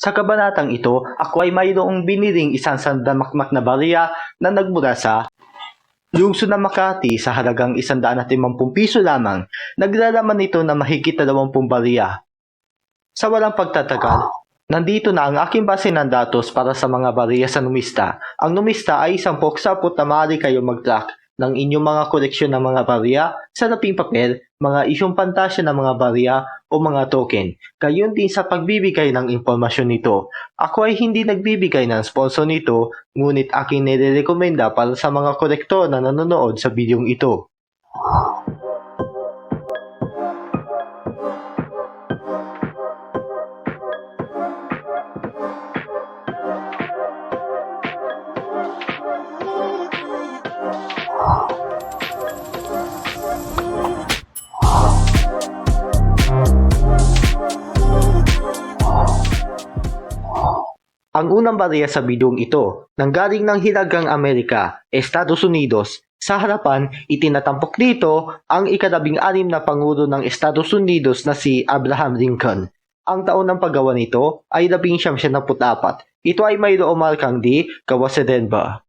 Sa kabanatang ito, ako ay mayroong biniling isang sandamakmak na barya na nagmula sa lungsod ng Makati sa halagang 150 piso lamang. Naglalaman nito na mahigit na 20 barya. Sa walang pagtatagal, nandito na ang aking base ng datos para sa mga barya sa numista. Ang numista ay isang poksapot na maaari kayo mag-track ng inyong mga koleksyon ng mga barya, salaping papel, mga isyong pantasya ng mga barya o mga token. Gayon din sa pagbibigay ng impormasyon nito. Ako ay hindi nagbibigay ng sponsor nito, ngunit aking nirekomenda para sa mga kolektor na nanonood sa bidyong ito. Ang unang barya sa bidyong ito, nanggaling ng Hilagang Amerika, Estados Unidos. Sa harapan, itinatampok dito ang ikadabing anim na Pangulo ng Estados Unidos na si Abraham Lincoln. Ang taon ng paggawa nito ay labing siyam siya Ito ay mayroong markang sa Denver.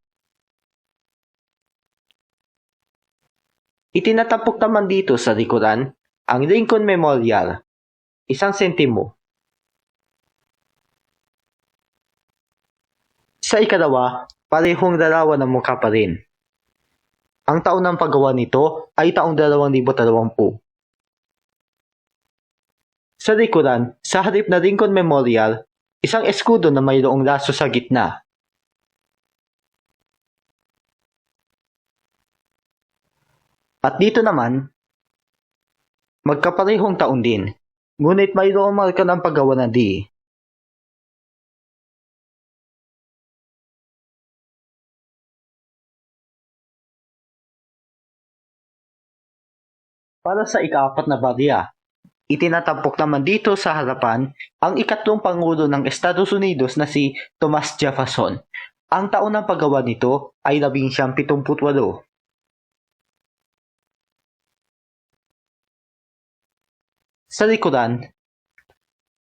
Itinatampok naman dito sa likuran ang Lincoln Memorial, isang sentimo. Sa ikalawa, parehong dalawa ng mukha pa rin. Ang taon ng paggawa nito ay taong 2020. Sa likuran, sa harip na Lincoln Memorial, isang eskudo na mayroong laso sa gitna. At dito naman, magkaparehong taon din, ngunit mayroong marka ng paggawa na di. Para sa ikaapat na barya, itinatampok naman dito sa harapan ang ikatlong Pangulo ng Estados Unidos na si Thomas Jefferson. Ang taon ng paggawa nito ay 1978. Sa likuran,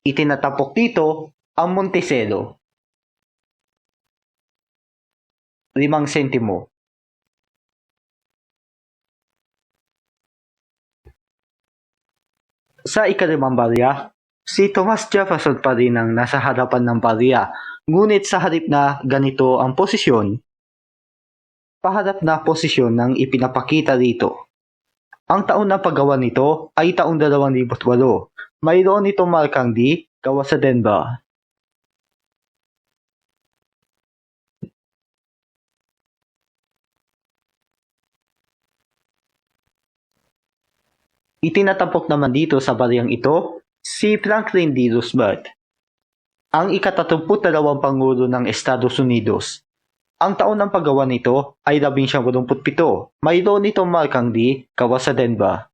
itinatapok dito ang Monticello. Limang sentimo. Sa ikalimang barya, si Thomas Jefferson pa rin ang nasa harapan ng barya. Ngunit sa harip na ganito ang posisyon, paharap na posisyon ng ipinapakita dito. Ang taon ng paggawa nito ay taong 2008. Mayroon itong markang D gawa sa Denver. Itinatampok naman dito sa baryang ito si Franklin D. Roosevelt, ang ikatatumput dalawang Pangulo ng Estados Unidos. Ang taon ng paggawa nito ay 1987. Mayroon itong markang D gawa sa Denver.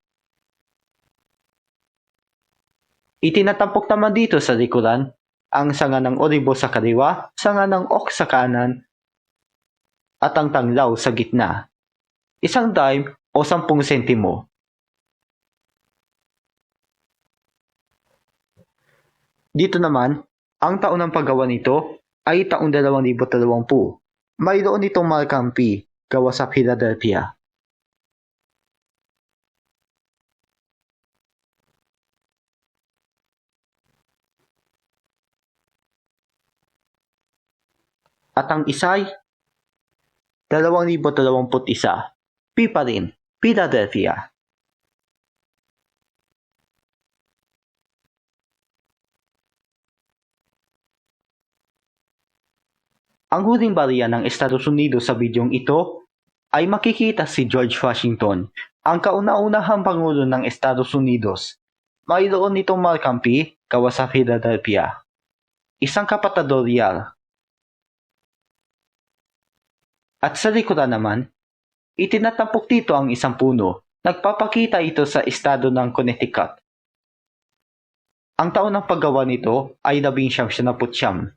Itinatampok naman dito sa likuran ang sanga ng olibo sa kaliwa, sanga ng ok sa kanan, at ang tanglaw sa gitna. Isang dime o 10 sentimo. Dito naman, ang taon ng paggawa nito ay taong 2020. Mayroon itong markang P gawa sa Philadelphia. At ang isay, 2021. P pa rin, Philadelphia. Ang huling barya ng Estados Unidos sa bidyong ito ay makikita si George Washington, ang kauna-unahang Pangulo ng Estados Unidos. Mayroon nitong markampi gawa sa Philadelphia. Isang kapatadorial. At sa likuran naman, itinatampok dito ang isang puno. Nagpapakita ito sa estado ng Connecticut. Ang taon ng paggawa nito ay 1979.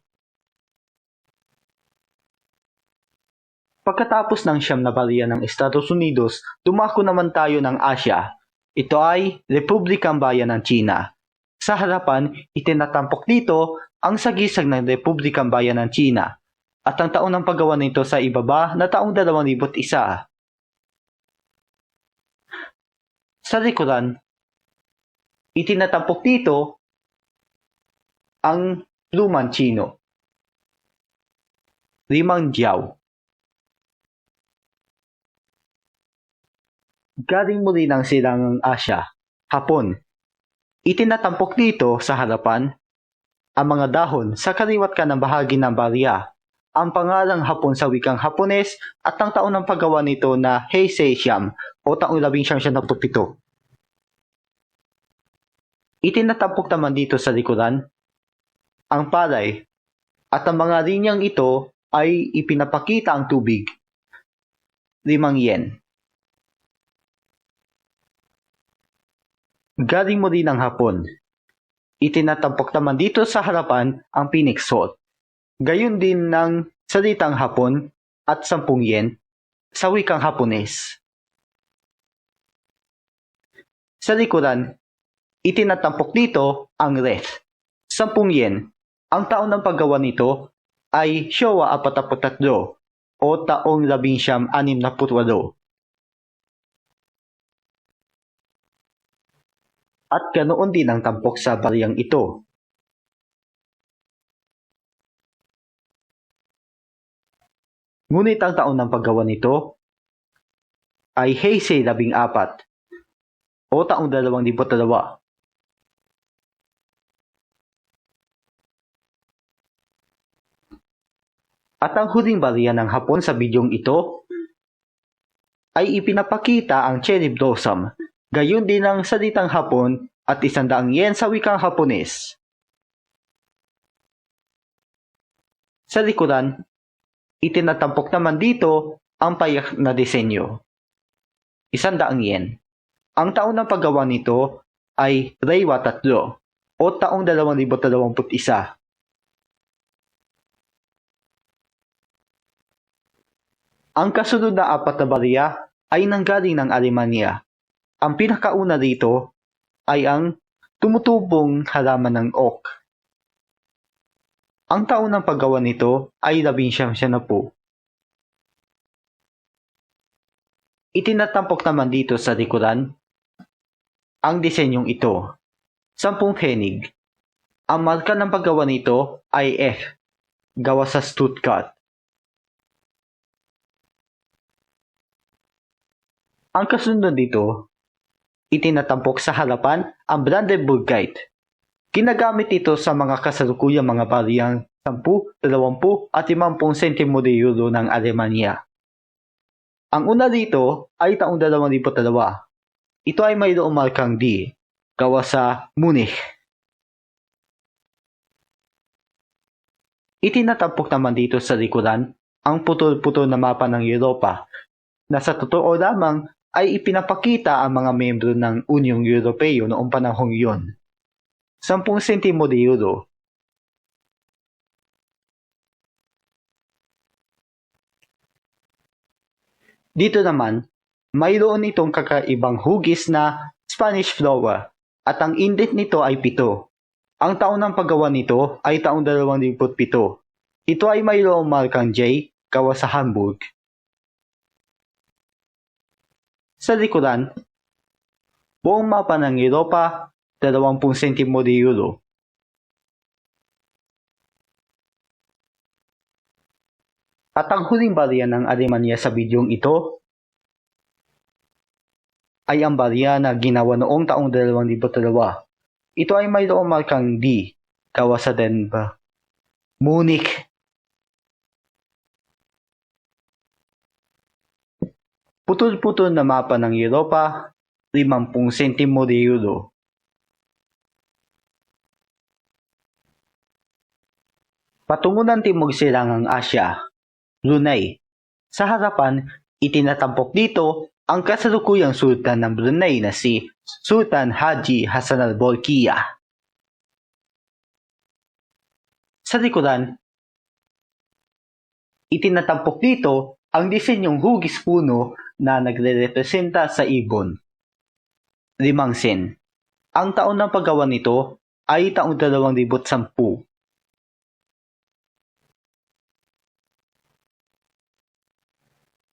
Pagkatapos ng siyam na barya ng Estados Unidos, dumako naman tayo ng Asya. Ito ay Republikang Bayan ng China. Sa harapan, itinatampok dito ang sagisag ng Republikang Bayan ng China at ang taon ng paggawa nito sa ibaba na taong 2001. Sa likuran, itinatampok dito ang lumang Chino. Limang Jiao. Galing muli ng silangang Asya, Hapon. Itinatampok dito sa harapan ang mga dahon sa kaliwat ka ng bahagi ng barya, ang pangalang Hapon sa wikang Hapones at ang taon ng paggawa nito na Heisei Siam o taong 1977. Itinatampok naman dito sa likuran ang palay at ang mga linyang ito ay ipinapakita ang tubig. Limang yen. Galing mo ng hapon. Itinatampok naman dito sa harapan ang phoenix salt. Gayon din ng salitang hapon at sampung yen sa wikang hapones. Sa likuran, itinatampok dito ang ref. Sampung yen. Ang taon ng paggawa nito ay Showa 43 o taong 1968. At ganoon din ang tampok sa bariyang ito. Ngunit ang taon ng paggawa nito ay Heisei 14 o taong 2002. At ang huling barya ng hapon sa bidyong ito ay ipinapakita ang cherry blossom, gayon din ang salitang hapon at isandaang yen sa wikang hapones. Sa likuran, itinatampok naman dito ang payak na disenyo. Isandaang yen. Ang taon ng paggawa nito ay Reiwa 3 o taong 2021. Ang kasunod na apat na barya ay nanggaling ng Alemanya. Ang pinakauna dito ay ang tumutubong halaman ng oak. Ang taon ng paggawa nito ay labing siyam siya na po. Itinatampok naman dito sa likuran ang disenyong ito. Sampung henig. Ang marka ng paggawa nito ay F, gawa sa Stuttgart. Ang kasunod dito, itinatampok sa harapan ang Brandenburg Guide. Ginagamit ito sa mga kasalukuyang mga bariyang 10, 20 at 50 sentimo de euro ng Alemanya. Ang una dito ay taong 2002. Ito ay mayroong markang D, gawa sa Munich. Itinatampok naman dito sa likuran ang putol-putol na mapa ng Europa na sa totoo lamang ay ipinapakita ang mga membro ng Unyong Europeo noong panahong iyon. 10 sentimo de euro. Dito naman, mayroon itong kakaibang hugis na Spanish flower at ang indit nito ay pito. Ang taon ng paggawa nito ay taong 2007. Ito ay mayroong markang J, gawa sa Hamburg. Sa likuran, buong mapa ng Europa, 20 sentimo de euro. At ang huling barya ng Alemanya sa bidyong ito ay ang barya na ginawa noong taong 2002. Ito ay mayroong markang D, gawa sa Denver. Munich. Putol-putol na mapa ng Europa, 50 sentimo de euro. Patungo ng Timog Silangang Asya, Brunei. Sa harapan, itinatampok dito ang kasalukuyang sultan ng Brunei na si Sultan Haji Hassan al-Bolkiah. Sa likuran, itinatampok dito ang disenyong hugis-puno na nagrerepresenta sa ibon. Limang sen. Ang taon ng paggawa nito ay taong 2010.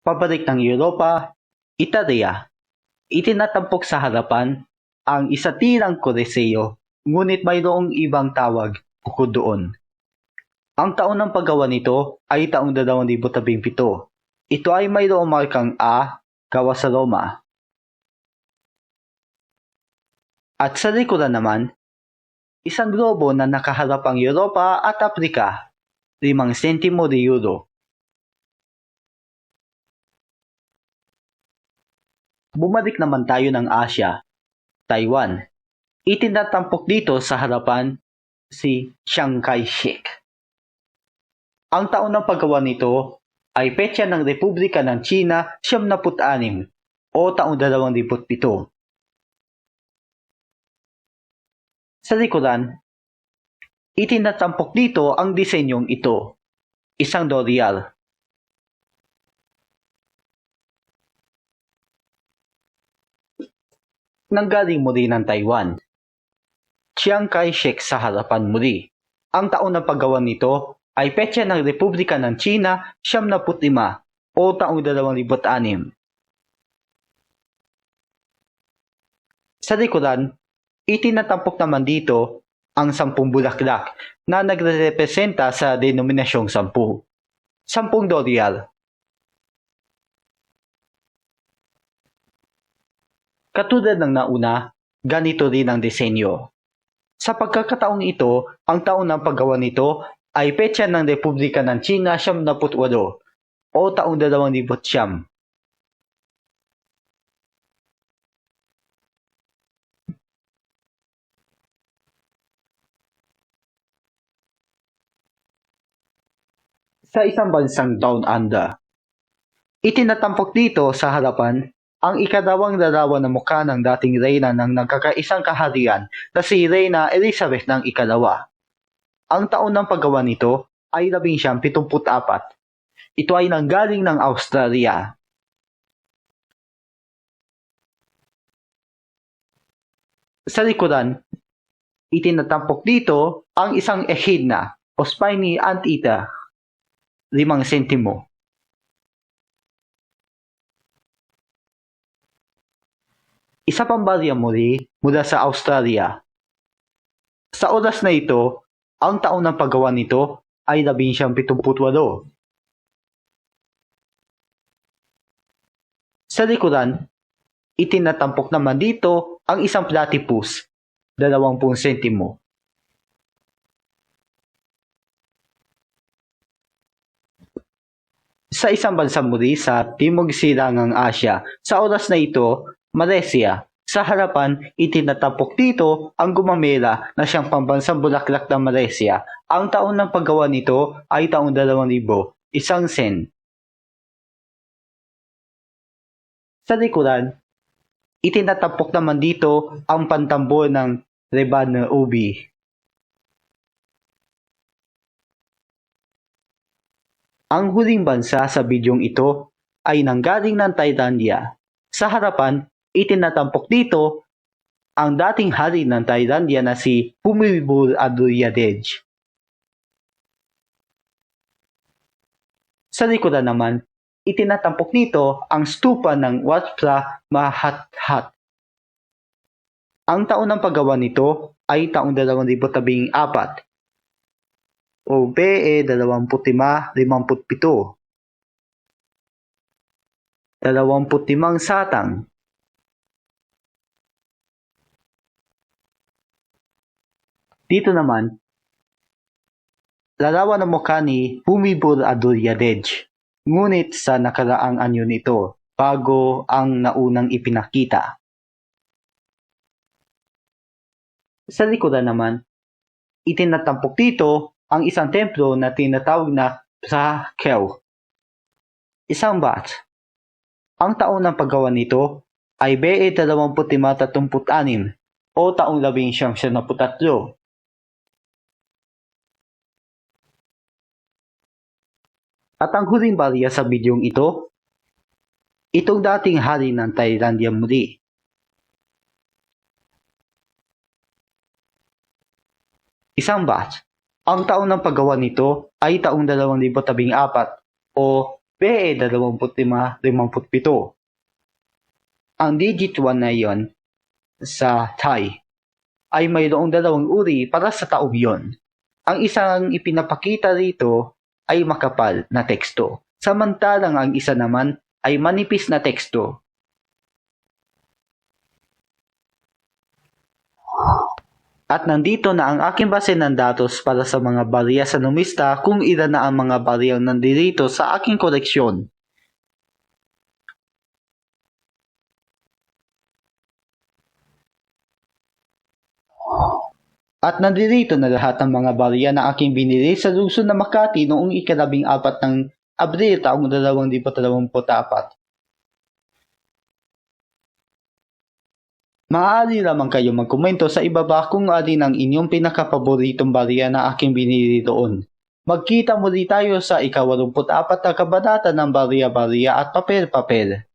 Pabalik ng Europa, Italia. Itinatampok sa harapan ang isa tirang Coliseo, ngunit mayroong ibang tawag bukod doon. Ang taon ng paggawa nito ay taong 2017. Ito ay mayroong markang A gawa sa Roma. At sa likuran naman, isang globo na nakaharap ang Europa at Afrika, 5 sentimo de euro. Bumalik naman tayo ng Asya, Taiwan. Itinatampok dito sa harapan si Chiang Kai-shek. Ang taon ng paggawa nito ay petsa ng Republika ng China 76 o taong 2007. Sa likuran, itinatampok dito ang disenyong ito, isang L'Oreal. Nanggaling muli ng Taiwan. Chiang Kai-shek sa harapan muli. Ang taon ng paggawa nito ay petsa ng Republika ng China 75 o taong 2006. Sa likuran, itinatampok naman dito ang sampung bulaklak na nagrepresenta sa denominasyong sampu. Sampung L'Oreal. Katulad ng nauna, ganito rin ang disenyo. Sa pagkakataong ito, ang taon ng paggawa nito ay petsa ng Republika ng China 78 o taong 2000 sa isang bansang down under. Itinatampok dito sa harapan ang ikadawang larawan na mukha ng dating reyna ng nagkakaisang kaharian na si Reyna Elizabeth ng ikalawa. Ang taon ng paggawa nito ay 1974. Ito ay nanggaling ng Australia. Sa likuran, itinatampok dito ang isang echidna o spiny anteater, 5 sentimo. Isa pang barya muli mula sa Australia. Sa oras na ito, ang taon ng paggawa nito ay 1978. Sa likuran, itinatampok naman dito ang isang platypus, 20 sentimo. Sa isang bansa muli sa Timog Silangang Asya, sa oras na ito, Malaysia, sa harapan, itinatapok dito ang gumamela na siyang pambansang bulaklak ng Malaysia. Ang taon ng paggawa nito ay taong 2000, isang sen. Sa likuran, itinatapok naman dito ang pantambo ng Rebana Ubi. Ang huling bansa sa bidyong ito ay nanggaling ng Thailandia. Sa harapan, itinatampok dito ang dating hari ng Thailandia na si Bhumibol Adulyadej. Sa likuran naman, itinatampok dito ang stupa ng Wat Phra Mahathat. Ang taon ng paggawa nito ay taong 2014 o BE 25-57. 25 satang Dito naman, larawan ng mukha ni Bumibol Adulyadej. Ngunit sa nakaraang anyo nito, bago ang naunang ipinakita. Sa likuran naman, itinatampok dito ang isang templo na tinatawag na sa Kew. Isang bat. Ang taon ng paggawa nito ay BE 2536 o taong 1973. At ang huling barya sa bidyong ito, itong dating hari ng Thailandia muli. Isang batch. Ang taon ng paggawa nito ay taong 2014 o PE 2557. Ang digit 1 na yon sa Thai ay mayroong dalawang uri para sa taong yon. Ang isang ipinapakita rito ay makapal na teksto, samantalang ang isa naman ay manipis na teksto. At nandito na ang aking base ng datos para sa mga barya sa numista kung ilan na ang mga baryang nandito sa aking koleksyon. At nandito na lahat ng mga barya na aking binili sa Luzon na Makati noong ikalabing apat ng Abril taong 2024. Maaari lamang kayo magkomento sa ibaba kung alin ang inyong pinakapaboritong barya na aking binili doon. Magkita muli tayo sa ikawalumput apat na kabanata ng Barya-Barya at Papel-Papel.